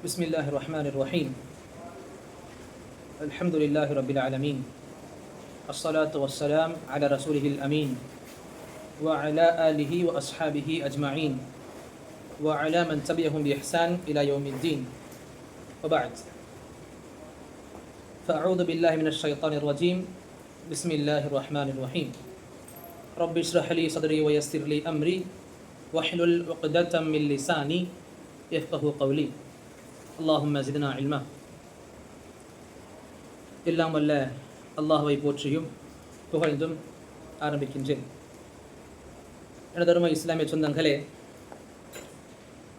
بسم الله الرحمن الرحيم. الحمد لله رب العالمين. الصلاة والسلام على رسوله الأمين وعلى آله وأصحابه أجمعين وعلى من تبعهم بإحسان إلى يوم الدين. وبعد. فأعوذ بالله من الشيطان الرجيم. بسم الله الرحمن الرحيم. رب اشرح لي صدري ويسر لي أمري واحلل عقدة من لساني يفقه قولي. அல்லாஹும் மசிதனா இல்மா எல்லாம் வல்ல அல்லாஹுவை போற்றியும் புகழ்ந்தும் ஆரம்பிக்கின்றேன் எனது அருமை இஸ்லாமிய சொந்தங்களே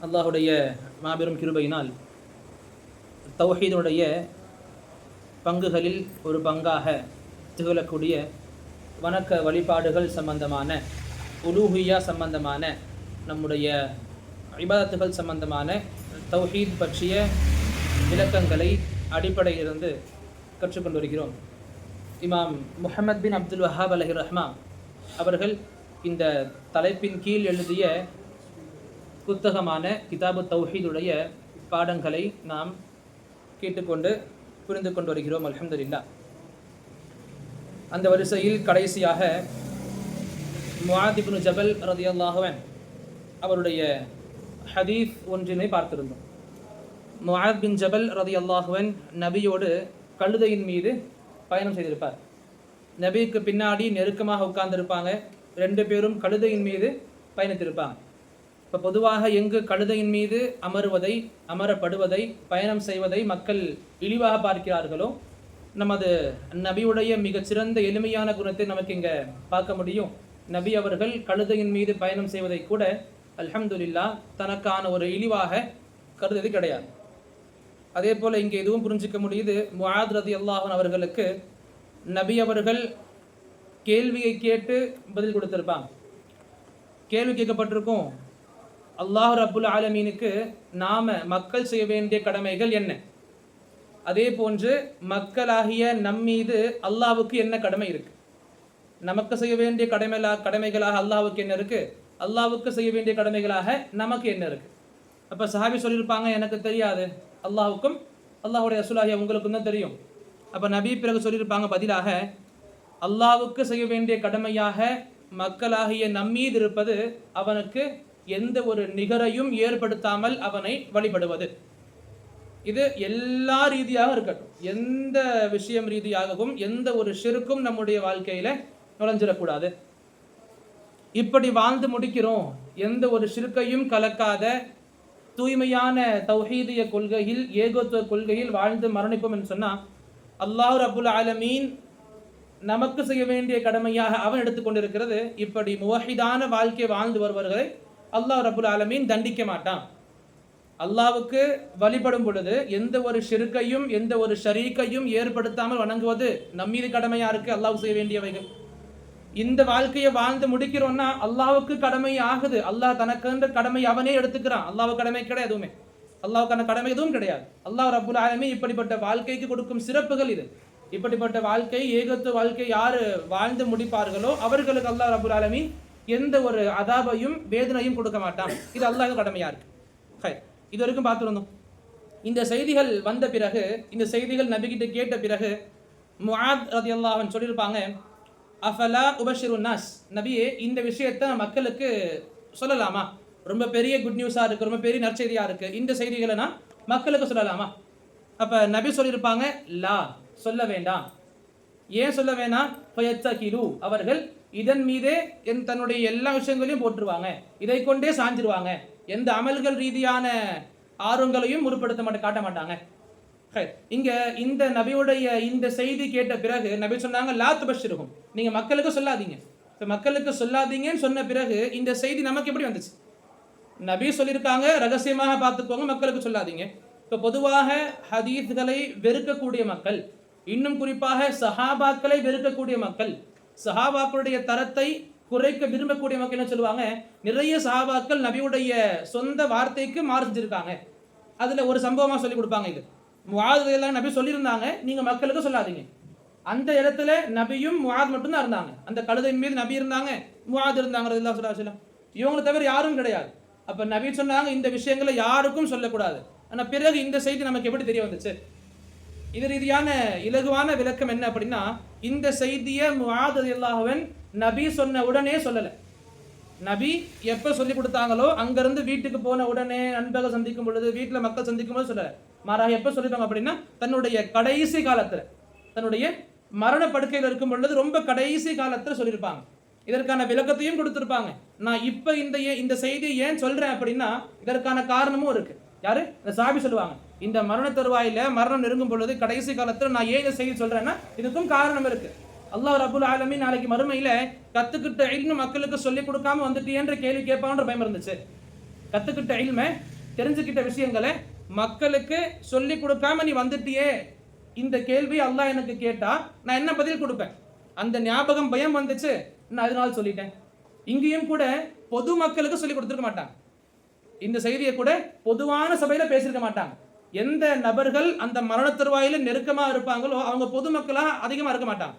அல்லாஹுடைய மாபெரும் கிருபையினால் தௌஹீதுடைய பங்குகளில் ஒரு பங்காக திகழக்கூடிய வணக்க வழிபாடுகள் சம்பந்தமான உலூஹியா சம்பந்தமான நம்முடைய இபாதத்துகள் சம்பந்தமான தௌஹீத் பற்றிய விளக்கங்களை அடிப்படையிலிருந்து கற்றுக்கொண்டு வருகிறோம் இமாம் முஹம்மத் பின் அப்துல் வஹாப் அலஹி ரஹ்மா அவர்கள் இந்த தலைப்பின் கீழ் எழுதிய புத்தகமான கிதாபு தௌஹீதுடைய பாடங்களை நாம் கேட்டுக்கொண்டு புரிந்து கொண்டு வருகிறோம். அல்ஹம்துலில்லா அந்த வரிசையில் கடைசியாக முஆதிபுனு ஜபல் ரதியல்லாகவன் அவருடைய ஹதீஸ் ஒன்றினை பார்த்திருந்தோம். முஹாத் பின் ஜபல் ரதி அல்லாஹுவன் நபியோடு கழுதையின் மீது பயணம் செய்திருப்பார். நபிக்கு பின்னாடி நெருக்கமாக உட்கார்ந்திருப்பாங்க. ரெண்டு பேரும் கழுதையின் மீது பயணித்திருப்பாங்க. இப்போ பொதுவாக எங்கு கழுதையின் மீது அமருவதை அமரப்படுவதை பயணம் செய்வதை மக்கள் இழிவாக பார்க்கிறார்களோ நமது நபியுடைய மிகச்சிறந்த எளிமையான குணத்தை நமக்கு இங்கே பார்க்க முடியும். நபி அவர்கள் கழுதையின் மீது பயணம் செய்வதை கூட அல்ஹம்துல்லா தனக்கான ஒரு இழிவாக கருதுவது கிடையாது. அதே போல் இங்கே எதுவும் புரிஞ்சிக்க முடியுது. முஆத் ரதி அல்லாஹன் அவர்களுக்கு நபி அவர்கள் கேள்வியை கேட்டு பதில் கொடுத்துருப்பாங்க. கேள்வி கேட்கப்பட்டிருக்கும். அல்லாஹ் ரபுல் ஆலமீனுக்கு நாம் மக்கள் செய்ய வேண்டிய கடமைகள் என்ன? அதே போன்று மக்களாகிய நம்மீது அல்லாவுக்கு என்ன கடமை இருக்குது நமக்கு செய்ய வேண்டிய கடமைகளாக கடமைகளாக அல்லாவுக்கு என்ன இருக்குது அல்லாவுக்கு செய்ய வேண்டிய கடமைகளாக நமக்கு என்ன இருக்கு? அப்ப சஹாபி சொல்லியிருப்பாங்க எனக்கு தெரியாது. அல்லாஹுக்கும் அல்லாஹுடைய அசுலாகிய உங்களுக்கும் தான் தெரியும். அப்ப நபி பிறகு சொல்லியிருப்பாங்க பதிலாக அல்லாவுக்கு செய்ய வேண்டிய கடமையாக மக்களாகிய நம்மீது இருப்பது அவனுக்கு எந்த ஒரு நிகரையும் ஏற்படுத்தாமல் அவனை வழிபடுவது. இது எல்லா ரீதியாக இருக்கட்டும். எந்த விஷயம் ரீதியாகவும் எந்த ஒரு ஷிருக்கும் நம்முடைய வாழ்க்கையில நுழைஞ்சிடக்கூடாது. இப்படி வாழ்ந்து முடிக்கிறோம். எந்த ஒரு சிறுக்கையும் கலக்காத தூய்மையான தௌஹீதிய கொள்கையில் ஏகத்துவ கொள்கையில் வாழ்ந்து மரணிப்போம் என்று சொன்னா அல்லாஹ் அபுல் ஆலமீன் நமக்கு செய்ய வேண்டிய கடமையாக அவன் எடுத்துக்கொண்டிருக்கிறது இப்படி முவஹிதான வாழ்க்கை வாழ்ந்து வருபவர்களை அல்லாஹ் ரபுல் ஆலமீன் தண்டிக்க மாட்டான். அல்லாவுக்கு வழிபடும் பொழுது எந்த ஒரு ஷிருக்கையும் எந்த ஒரு ஷரீக்கையும் ஏற்படுத்தாமல் வணங்குவது நம்மீது கடமையாக இருக்குது அல்லாஹ் செய்ய வேண்டியவைகள். இந்த வாழ்க்கையை வாழ்ந்து முடிக்கிறோம்னா அல்லாவுக்கு கடமை ஆகுது. அல்லாஹ் தனக்குன்ற கடமை அவனே எடுத்துக்கிறான். அல்லாஹ் கடமை கிடையாது எதுவுமே. அல்லாவுக்கான கடமை எதுவும் கிடையாது. அல்லாஹ் ரபுல் ஆலமே இப்படிப்பட்ட வாழ்க்கைக்கு கொடுக்கும் சிறப்புகள் இது. இப்படிப்பட்ட வாழ்க்கை ஏகத்து வாழ்க்கை யார் வாழ்ந்து முடிப்பார்களோ அவர்களுக்கு அல்லாஹ் ரபுல் ஆலமி எந்த ஒரு அதாபையும் வேதனையும் கொடுக்க மாட்டான். இது அல்லாஹ் கடமையா இருக்கு. ஹை இது வரைக்கும் பார்த்துருந்தோம் இந்த செய்திகள் வந்த பிறகு இந்த செய்திகள் நபிகிட்ட கேட்ட பிறகு முஹாத் ரதி அல்லாஹன் சொல்லியிருப்பாங்க அஃபலா உபஷிரு நாஸ்? நபியே இந்த விஷயத்தை மக்களுக்கு சொல்லலாமா? ரொம்ப பெரிய குட் நியூஸாக இருக்குது ரொம்ப பெரிய நற்செய்தியாக இருக்குது இந்த செய்திகளை நான் மக்களுக்கு சொல்லலாமா? அப்போ நபி சொல்லியிருப்பாங்க லா சொல்ல வேண்டாம். ஏன் சொல்ல வேணாம்? ஃபயத்தகிலு அவர்கள் இதன் மீதே என் தன்னுடைய எல்லா விஷயங்களையும் போட்டுருவாங்க இதை கொண்டே சாஞ்சிருவாங்க. எந்த அமல்கள் ரீதியான ஆர்வங்களையும் முற்படுத்த மாட்ட காட்ட மாட்டாங்க. இங்க இந்த நபியுடைய இந்த செய்தி கேட்ட பிறகு நபி சொன்னாங்க லாத்து பஷிருக்கும் நீங்க மக்களுக்கு சொல்லாதீங்க. இப்ப மக்களுக்கு சொல்லாதீங்கன்னு சொன்ன பிறகு இந்த செய்தி நமக்கு எப்படி வந்துச்சு? நபி சொல்லியிருக்காங்க ரகசியமாக பார்த்துக்கோங்க மக்களுக்கு சொல்லாதீங்க. இப்போ பொதுவாக ஹதீஸ்களை வெறுக்கக்கூடிய மக்கள் இன்னும் குறிப்பாக சஹாபாக்களை வெறுக்கக்கூடிய மக்கள் சஹாபாக்களுடைய தரத்தை குறைக்க விரும்பக்கூடிய மக்கள் என்ன சொல்லுவாங்க? நிறைய சஹாபாக்கள் நபியுடைய சொந்த வார்த்தைக்கு மாறு செஞ்சிருக்காங்க. அதுல ஒரு சம்பவமா சொல்லி கொடுப்பாங்க இது. முவாதெல்லாம் நபி சொல்லியிருந்தாங்க. நீங்கள் மக்களுக்கு சொல்லாதீங்க. அந்த இடத்துல நபியும் முவாத் மட்டும்தான் இருந்தாங்க. அந்த கழுதையின் மீது நபி இருந்தாங்க முவாத் இருந்தாங்க ரலியல்லாஹு அலைஹி இவங்களை தவிர யாரும் கிடையாது. அப்போ நபி சொன்னாங்க இந்த விஷயங்களை யாருக்கும் சொல்லக்கூடாது. ஆனால் பிறகு இந்த செய்தி நமக்கு எப்படி தெரிய வந்துச்சு? இது ரீதியான இலகுவான விளக்கம் என்ன அப்படின்னா இந்த செய்தியை முஆத் ரலியல்லாஹுவன் நபி சொன்ன உடனே சொல்லலை. நபி எப்போ சொல்லி கொடுத்தாங்களோ அங்கிருந்து வீட்டுக்கு போன உடனே நண்பர்கள் சந்திக்கும் பொழுது வீட்டில் மக்கள் சந்திக்கும் போது சொல்ல மாறாக எப்போ சொல்லிட்டாங்க அப்படின்னா தன்னுடைய கடைசி காலத்தில் தன்னுடைய மரண படுக்கையில் இருக்கும் பொழுது ரொம்ப கடைசி காலத்தில் சொல்லியிருப்பாங்க இதற்கான விளக்கத்தையும் கொடுத்துருப்பாங்க. நான் இப்போ இந்த ஏ- இந்த செய்தியை ஏன் சொல்றேன் அப்படின்னா இதற்கான காரணமும் இருக்கு. யாரு? இந்த சாபி சொல்லுவாங்க. இந்த மரண தருவாயில மரணம் நெருங்கும் பொழுது கடைசி காலத்துல நான் ஏன் இந்த செய்தி சொல்றேன்னா இதுக்கும் காரணம் இருக்கு. அல்லாஹ் ரபுல் ஆலமி நாளைக்கு மறுமையில கத்துக்கிட்ட இல்மு மக்களுக்கு சொல்லி கொடுக்காம வந்துட்டியன்ற கேள்வி கேட்பான்ற பயம் இருந்துச்சு. கத்துக்கிட்ட இல்மை தெரிஞ்சுக்கிட்ட விஷயங்களை மக்களுக்கு சொல்லி கொடுக்காம நீ வந்துட்டியே இந்த கேள்வி அல்லாஹ் எனக்கு கேட்டா நான் என்ன பதில் கொடுப்பேன்? அந்த ஞாபகம் பயம் வந்துச்சு. நான் அதனால சொல்லிட்டேன். இங்கேயும் கூட பொது மக்களுக்கு சொல்லி கொடுத்துருக்க மாட்டாங்க. இந்த செய்தியை கூட பொதுவான சபையில பேசியிருக்க மாட்டாங்க. எந்த நபர்கள் அந்த மரண தருவாயில நெருக்கமா இருப்பாங்களோ அவங்க பொதுமக்களா அதிகமா இருக்க மாட்டாங்க.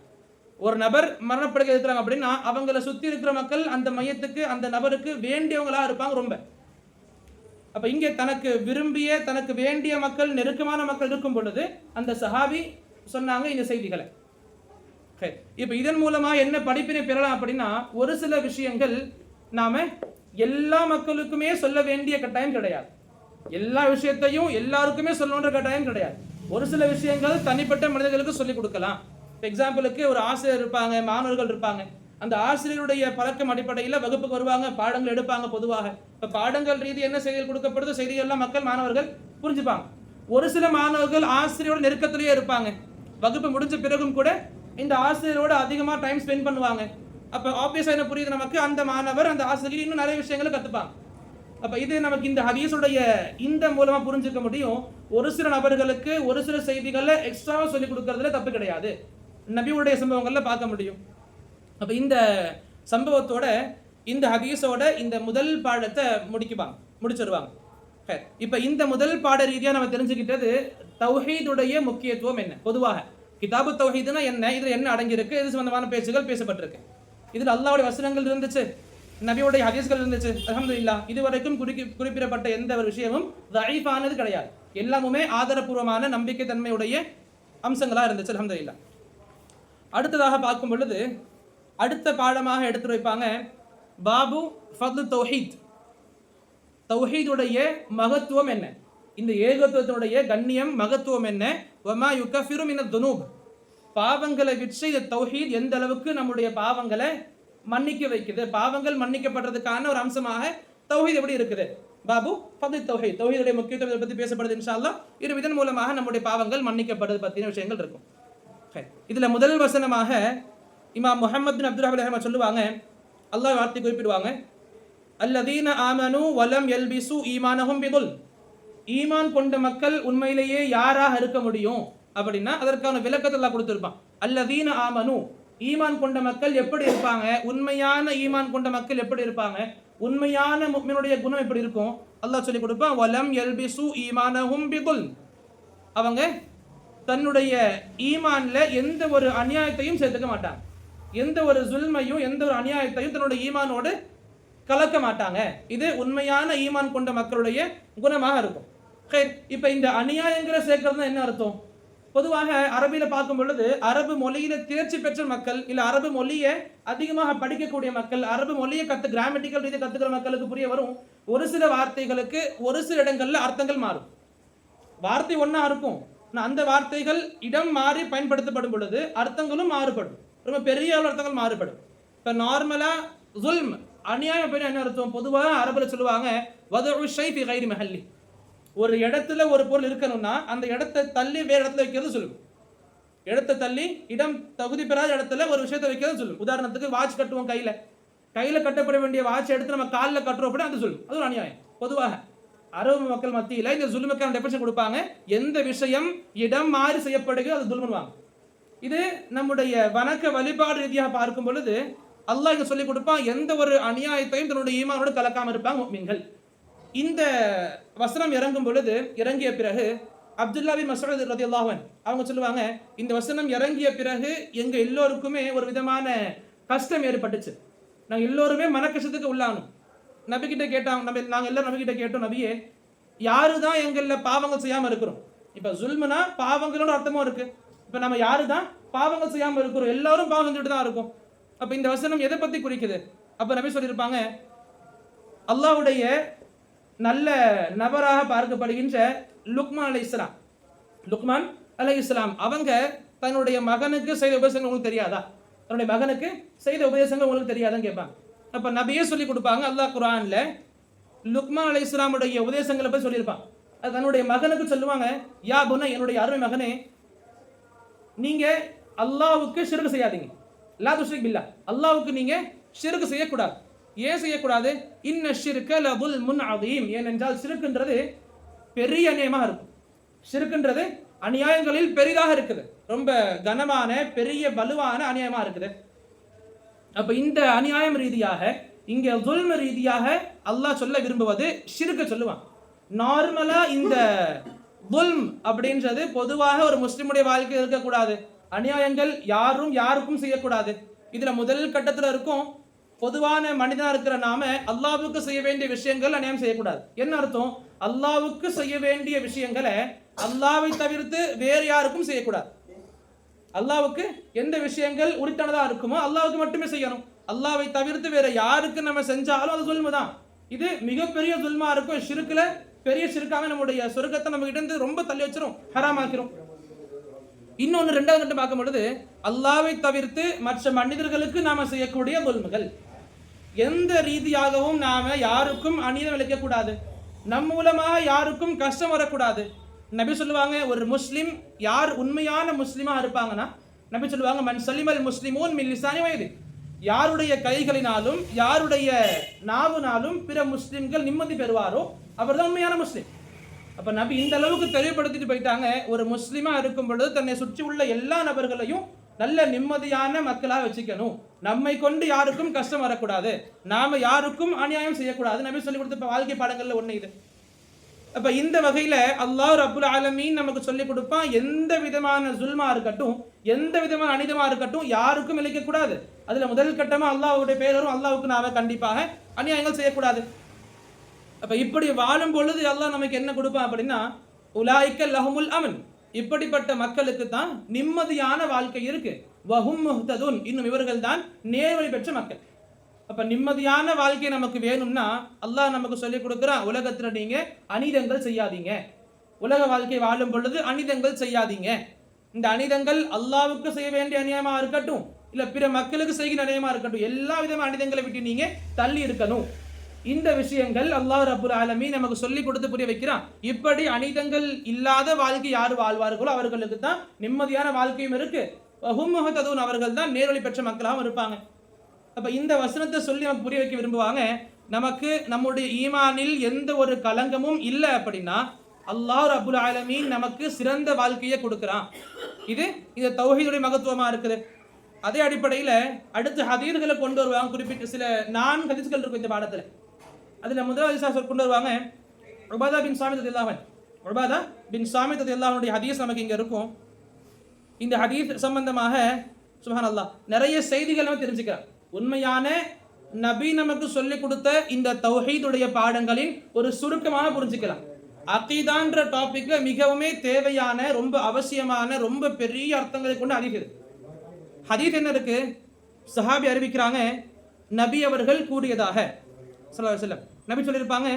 ஒரு நபர் மரணப்படுகை இருக்கிறாங்க அப்படின்னா அவங்கள சுத்தி இருக்கிற மக்கள் அந்த மையத்துக்கு அந்த நபருக்கு வேண்டியவங்களா இருப்பாங்க ரொம்ப. அப்ப இங்கே தனக்கு விரும்பிய தனக்கு வேண்டிய மக்கள் நெருக்கமான மக்கள் இருக்கும் பொழுது அந்த சஹாபி சொன்னாங்க இந்த செய்திகளை. இப்ப இதன் மூலமா என்ன படிப்பினை பெறலாம் அப்படின்னா ஒரு சில விஷயங்கள் நாம எல்லா மக்களுக்குமே சொல்ல வேண்டிய கட்டாயம் கிடையாது. எல்லா விஷயத்தையும் எல்லாருக்குமே சொல்லணுன்ற கட்டாயம் கிடையாது. ஒரு சில விஷயங்கள் தனிப்பட்ட மனிதர்களுக்கு சொல்லிக் கொடுக்கலாம். இப்போ எக்ஸாம்பிளுக்கு ஒரு ஆசிரியர் இருப்பாங்க மாணவர்கள் இருப்பாங்க. அந்த ஆசிரியருடைய பழக்கம் அடிப்படையில் வகுப்புக்கு வருவாங்க பாடங்கள் எடுப்பாங்க பொதுவாக. இப்போ பாடங்கள் ரீதி என்ன செய்திகள் கொடுக்கப்படுதோ செய்திகள்லாம் மக்கள் மாணவர்கள் புரிஞ்சுப்பாங்க. ஒரு சில மாணவர்கள் ஆசிரியரோட நெருக்கத்திலேயே இருப்பாங்க. வகுப்பு முடிஞ்ச பிறகும் கூட இந்த ஆசிரியரோட அதிகமாக டைம் ஸ்பெண்ட் பண்ணுவாங்க. அப்போ ஆப்வியஸாக என்ன புரியுது நமக்கு? அந்த மாணவர் அந்த ஆசிரியர் இன்னும் நிறைய விஷயங்களை கற்றுப்பாங்க அப்போ இது நமக்கு இந்த ஹதீஸுடைய இந்த மூலமாக புரிஞ்சுக்க முடியும். ஒரு சில நபர்களுக்கு ஒரு சில செய்திகளை எக்ஸ்ட்ராவாக சொல்லிக் கொடுக்கறதுல தப்பு கிடையாது. நபியுடைய சம்பவங்களில் பார்க்க முடியும். அப்போ இந்த சம்பவத்தோட இந்த ஹதீஸோட இந்த முதல் பாடத்தை முடிக்குவாங்க முடிச்சிருவாங்க. இப்போ இந்த முதல் பாட ரீதியாக நம்ம தெரிஞ்சுக்கிட்டது தௌஹீதுடைய முக்கியத்துவம் என்ன? பொதுவாக கிதாபு தௌஹீதுனா என்ன? இதில் என்ன அடங்கியிருக்கு? இது சம்பந்தமான பேச்சுகள் பேசப்பட்டிருக்கு. இதில் அல்லாவுடைய வசனங்கள் இருந்துச்சு நபியுடைய ஹதீஸ்கள் இருந்துச்சு அல்ஹம்துலில்லாஹ் இதுவரைக்கும் குறிக்கி குறிப்பிடப்பட்ட எந்த ஒரு விஷயமும் தஈஃபானது கிடையாது. எல்லாமுமே ஆதாரபூர்வமான நம்பிக்கை தன்மையுடைய அம்சங்களா இருந்துச்சு அல்ஹம்துலில்லாஹ் அடுத்ததாக பார்க்கும் பொழுது அடுத்த பாடமாக எடுத்து வைப்பாங்க பாபு ஃபது தௌஹீத். தௌஹீதுடைய மகத்துவம் என்ன? இந்த ஏகத்துவத்தினுடைய கண்ணியம் மகத்துவம் என்ன? ஒமா யுகஃபிரு இன துனூப். பாவங்களை விற்று இந்த தௌஹீத் எந்த அளவுக்கு நம்முடைய பாவங்களை மன்னிக்க வைக்குது? பாவங்கள் மன்னிக்கப்படுறதுக்கான ஒரு அம்சமாக தௌஹீத் எப்படி இருக்குது? பாபு ஃபது தௌஹீத். தௌஹீதுடைய முக்கியத்துவத்தை பற்றி பேசப்படுது இன்ஷா இரு இதன் மூலமாக நம்முடைய பாவங்கள் மன்னிக்கப்படுறது பற்றின விஷயங்கள் இருக்கும். இதில் முதல் வசனமாக இமாம் முஹம்மது பின் அப்துல் ரஹ்மான் சொல்லுவாங்க அல்லாஹ் வார்த்தை குறிப்பிடுவாங்க. அல்லதீன ஆமனு வலம் எல்பிசு ஈமானகும் பிதுல். ஈமான் கொண்ட மக்கள் உண்மையிலேயே யாராக இருக்க முடியும் அப்படின்னா அதற்கான விளக்கத்தை எல்லாம் கொடுத்துருப்பான். அல்லதீன ஆமனு. ஈமான் கொண்ட மக்கள் எப்படி இருப்பாங்க? உண்மையான ஈமான் கொண்ட மக்கள் எப்படி இருப்பாங்க? உண்மையான முக்மினுடைய குணம் எப்படி இருக்கும்? அல்லாஹ் சொல்லி கொடுப்பான் வலம் எல்பிசு ஈமானகும் பிதுல். அவங்க தன்னுடைய ஈமான்ல எந்த ஒரு அநியாயத்தையும் சேர்த்துக்க மாட்டாங்க. எந்த ஒரு ஜுல்மையும் எந்த ஒரு அநியாயத்தையும் தன்னுடைய ஈமானோடு கலக்க மாட்டாங்க. இது உண்மையான ஈமான் கொண்ட மக்களுடைய குணமாக இருக்கும். சரி இப்போ இந்த அநியாயங்கிற சேர்க்கறது என்ன அர்த்தம்? பொதுவாக அரபியில பார்க்கும் பொழுது அரபு மொழியில தேர்ச்சி பெற்ற மக்கள் இல்ல அரபு மொழியை அதிகமாக படிக்கக்கூடிய மக்கள் அரபு மொழியை கத்து கிராமட்டிக்கல் ரீதியை கத்துக்கிற மக்களுக்கு புரிய வரும். ஒரு சில வார்த்தைகளுக்கு ஒரு சில இடங்கள்ல அர்த்தங்கள் மாறும். வார்த்தை ஒன்றா இருக்கும். அந்த வார்த்தைகள் இடம் மாறி பயன்படுத்தப்படும் பொழுது அர்த்தங்களும் மாறுபடும். ரொம்ப பெரிய அளவு அர்த்தங்கள் மாறுபடும். இப்போ நார்மலாக ஜுல்ம் அநியாயம் அப்படின்னு என்ன அர்த்தம்? பொதுவாக அரபில் சொல்லுவாங்க வதஉ ஷை கைரி மஹல்லி. ஒரு இடத்துல ஒரு பொருள் இருக்கணும்னா அந்த இடத்தை தள்ளி வேறு இடத்துல வைக்கிறது சொல்லும் இடத்தை தள்ளி இடம் தகுதி பெறாத இடத்துல ஒரு விஷயத்தை வைக்கிறது சொல்லும் உதாரணத்துக்கு வாட்ச் கட்டுவோம் கையில். கையில் கட்டப்பட வேண்டிய வாட்ச் எடுத்து நம்ம காலில் கட்டுறோம் அப்படின்னு அது சொல்லும் அது ஒரு அநியாயம். பொதுவாக அரபு மக்கள் மத்தியில் இந்த ஜுல்முக்கான டெபினேஷன் கொடுப்பாங்க. எந்த விஷயம் இடம் மாறி செய்யப்படுகிறோ அது துல்முன்வாங்க இது நம்முடைய வணக்க வழிபாடு ரீதியாக பார்க்கும் பொழுது அல்லாஹ் இங்கே சொல்லி கொடுப்பான் எந்த ஒரு அநியாயத்தையும் தன்னுடைய ஈமானோடு கலக்காம இருப்பாங்க மீன்கள் இந்த வசனம் இறங்கும் பொழுது இறங்கிய பிறகு அப்துல்லா பின் மசூத் ரதியல்லாஹு அவங்க சொல்லுவாங்க இந்த வசனம் இறங்கிய பிறகு எங்கள் எல்லோருக்குமே ஒரு விதமான கஷ்டம் ஏற்பட்டுச்சு. நாங்கள் எல்லோருமே மன கஷ்டத்துக்கு உள்ளானோம் நபிக்கிட்ட கேட்டாங்க நபி நாங்கள் எல்லாம் நபிக்கிட்ட கேட்டோம் நபியே யாரு தான் எங்களில் பாவங்கள் செய்யாமல் இருக்கிறோம்? இப்போ ஜுல்முனா பாவங்களோட அர்த்தமும் இருக்கு. இப்போ நம்ம யாரு தான் பாவங்கள் செய்யாமல் இருக்கிறோம்? எல்லாரும் பாவம் செஞ்சுட்டு தான் இருக்கும். அப்போ இந்த வசனம் எதை பற்றி குறிக்குது? அப்போ நபி சொல்லியிருப்பாங்க அல்லாஹ்வுடைய நல்ல நபராக பார்க்கப்படுகின்ற லுக்மான் அலை இஸ்லாம் லுக்மான் அலை இஸ்லாம் அவங்க தன்னுடைய மகனுக்கு செய்த உபதேசங்கள் உங்களுக்கு தெரியாதா? தன்னுடைய மகனுக்கு செய்த உபதேசங்கள் உங்களுக்கு தெரியாதான்னு கேட்பாங்க. அப்போ நபியே சொல்லி கொடுப்பாங்க அல்லாஹ் குரான்ல லுக்மான் அலை இஸ்லாமுடைய உபதேசங்களை போய் சொல்லியிருப்பான். அது தன்னுடைய மகனுக்கு சொல்லுவாங்க யா புன என்னுடைய அருமை மகனே நீங்க அல்லாவுக்கு சிறுகு செய்யாதீங்க. லா துஷ்ரிக் பில்லா அல்லாஹ்வுக்கு நீங்க சிறுகு செய்யக்கூடாது. ஏன் செய்யக்கூடாது? இன்ன ஷிர்க லபுல் முன் அதீம் ஏனென்றால் சிறுக்குன்றது பெரிய அநியாயமாக இருக்கும். சிறுக்குன்றது அநியாயங்களில் பெரிதாக இருக்குது. ரொம்ப கனமான பெரிய வலுவான அநியாயமாக இருக்குது. அப்ப இந்த அநியாயம் ரீதியாக இங்க துல்ம ரீதியாக அல்லாஹ் சொல்ல விரும்புவது சிறுக்க சொல்லுவான். நார்மலா இந்த துல்ம் அப்படின்றது பொதுவாக ஒரு முஸ்லிமுடைய வாழ்க்கையில் இருக்கக்கூடாது. அநியாயங்கள் யாரும் யாருக்கும் செய்யக்கூடாது. இதுல முதல் கட்டத்துல இருக்கும் பொதுவான மனிதனா இருக்கிற நாம அல்லாவுக்கு செய்ய வேண்டிய விஷயங்கள் அநியாயம் செய்யக்கூடாது. என்ன அர்த்தம்? அல்லாவுக்கு செய்ய வேண்டிய விஷயங்களை அல்லாவை தவிர்த்து வேறு யாருக்கும் செய்யக்கூடாது. அல்லாவுக்கு எந்த விஷயங்கள் உரித்தானதா இருக்குமோ அல்லாவுக்கு மட்டுமே செய்யணும். அல்லாவை தவிர்த்து வேற யாருக்கு நம்ம செஞ்சாலும் அது சொல்மு தான் இது மிகப்பெரிய துல்மா இருக்கும். சிறுக்கில் பெரிய சிறுக்காக நம்முடைய சொர்க்கத்தை நம்ம கிட்ட ரொம்ப தள்ளி வச்சிரும். ஹராமாக்கிறோம் இன்னொன்று ரெண்டாவது கட்டம் பார்க்கும் பொழுது அல்லாவை தவிர்த்து மற்ற மனிதர்களுக்கு நாம செய்யக்கூடிய தொல்முகள் எந்த ரீதியாகவும் நாம யாருக்கும் அநீதம் விளைக்கக்கூடாது நம் மூலமாக யாருக்கும் கஷ்டம் வரக்கூடாது. நபி சொல்லுவாங்க ஒரு முஸ்லீம் யார் உண்மையான முஸ்லீமாக இருப்பாங்கன்னா நபி சொல்லுவாங்க மன் சலிமல் முஸ்லிமோன் மில்லிசானி வயது. யாருடைய கைகளினாலும் யாருடைய நாவுனாலும் பிற முஸ்லிம்கள் நிம்மதி பெறுவாரோ அவர்தான் உண்மையான முஸ்லிம். அப்ப நபி இந்த அளவுக்கு தெளிவுபடுத்திட்டு போயிட்டாங்க ஒரு முஸ்லீமாக இருக்கும் பொழுது தன்னை சுற்றி உள்ள எல்லா நபர்களையும் நல்ல நிம்மதியான மக்களாக வச்சுக்கணும். நம்மை கொண்டு யாருக்கும் கஷ்டம் வரக்கூடாது. நாம யாருக்கும் அநியாயம் செய்யக்கூடாது. நபி சொல்லி கொடுத்த வாழ்க்கை பாடங்களில் ஒன்று இது. அப்ப இந்த வகையில அல்லாஹ் ரபுல் ஆலமீன் நமக்கு சொல்லிக் கொடுப்பான் எந்த விதமான சுல்மா இருக்கட்டும் எந்த விதமான அனிதமா இருக்கட்டும் யாருக்கும் இழைக்கக்கூடாது அதில் அதுல முதல் கட்டமா அல்லாஹ்வுடைய பேரும் அல்லாவுக்கு நாம கண்டிப்பாக அநியாயங்கள் செய்யக்கூடாது. அப்ப இப்படி வாழும் பொழுது அல்லாஹ் நமக்கு என்ன கொடுப்பான் அப்படின்னா உலாய்க்க லஹமுல் அமன். இப்படிப்பட்ட மக்களுக்கு தான் நிம்மதியான வாழ்க்கை இருக்கு. வஹும் முஹ்ததுன். இன்னும் இவர்கள் தான் நேர்வழி பெற்ற மக்கள். அப்ப நிம்மதியான வாழ்க்கை நமக்கு வேணும்னா அல்லாஹ் நமக்கு சொல்லிக் கொடுக்குறான் உலகத்துல நீங்க அநீதங்கள் செய்யாதீங்க. உலக வாழ்க்கை வாழும் பொழுது அனிதங்கள் செய்யாதீங்க. இந்த அனிதங்கள் அல்லாவுக்கு செய்ய வேண்டிய அநியாயமா இருக்கட்டும் இல்லை பிற மக்களுக்கு செய்கிற அநியாயமாக இருக்கட்டும் எல்லா விதமான அனிதங்களை விட்டு நீங்க தள்ளி இருக்கணும். இந்த விஷயங்கள் அல்லாஹ் ரபுல் ஆலமி நமக்கு சொல்லி கொடுத்து புரிய வைக்கிறான். இப்படி அநீதங்கள் இல்லாத வாழ்க்கை யார் வாழ்வார்களோ அவர்களுக்கு தான் நிம்மதியான வாழ்க்கையும் இருக்கு. ஹும்முகத்ததுன் அவர்கள் தான் நேரொழி பெற்ற மக்களாகவும் இருப்பாங்க. அப்ப இந்த வசனத்தை சொல்லி நமக்கு புரிய வைக்க விரும்புவாங்க. நமக்கு நம்முடைய ஈமானில் எந்த ஒரு கலங்கமும் இல்லை அப்படின்னா அல்லாஹ் அபுல் ஆலமீன் நமக்கு சிறந்த வாழ்க்கையை கொடுக்குறான். இது இந்த தௌஹீதுடைய மகத்துவமா இருக்குது. அதே அடிப்படையில் அடுத்து ஹதீர்களை கொண்டு வருவாங்க. குறிப்பிட்ட சில நான் ஹதீஸ்கள் இருக்கும் இந்த பாடத்தில். அதில் முதலாவது சாசர் கொண்டு வருவாங்க. உபாதா பின் சாமி ததி உபாதா பின் சாமி ததி ஹதீஸ் நமக்கு இங்கே இருக்கும். இந்த ஹதீஸ் சம்பந்தமாக சுஹான் அல்லாஹ் நிறைய செய்திகள் நம்ம தெரிஞ்சுக்கலாம். உண்மையான நபி நமக்கு சொல்லிக் கொடுத்த இந்த தௌஹீதுடைய பாடங்களின் ஒரு சுருக்கமாக புரிஞ்சுக்கலாம். அகீதான்ற டாபிக்ல மிகவுமே தேவையான ரொம்ப அவசியமான ரொம்ப பெரிய அர்த்தங்களை கொண்டு அறிகிறது ஹதீத் என்ன இருக்கு? சஹாபி அறிவிக்கிறாங்க நபி அவர்கள் கூறியதாக. சொல்ல நபி சொல்லியிருப்பாங்க